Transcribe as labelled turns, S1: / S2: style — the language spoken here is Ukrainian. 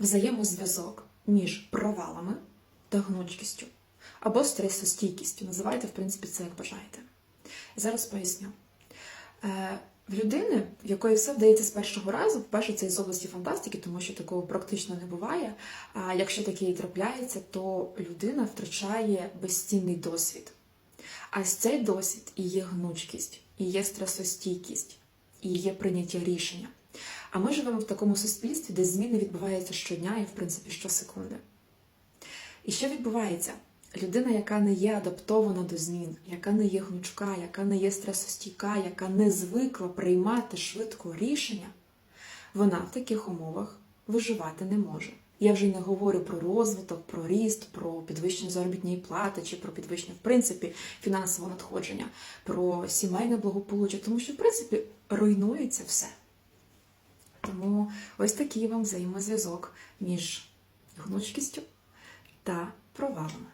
S1: взаємозв'язок між провалами та гнучкістю або стресостійкістю. Називайте, в принципі, це як бажаєте. Зараз поясню. Е, В людини, в якої все вдається з першого разу, перше це із області фантастики, тому що такого практично не буває. А якщо таке і трапляється, то людина втрачає безцінний досвід. А цей досвід і є гнучкість, і є стресостійкість, і є прийняття рішення. А ми живемо в такому суспільстві, де зміни відбуваються щодня і, в принципі, щосекунди. І що відбувається? Людина, яка не є адаптована до змін, яка не є гнучка, яка не є стресостійка, яка не звикла приймати швидко рішення, вона в таких умовах виживати не може. Я вже не говорю про розвиток, про ріст, про підвищення заробітної плати чи про підвищення, в принципі, фінансового надходження, про сімейне благополуччя, тому що, в принципі, руйнується все. Тому ось такий вам взаємозв'язок між гнучкістю та провалами.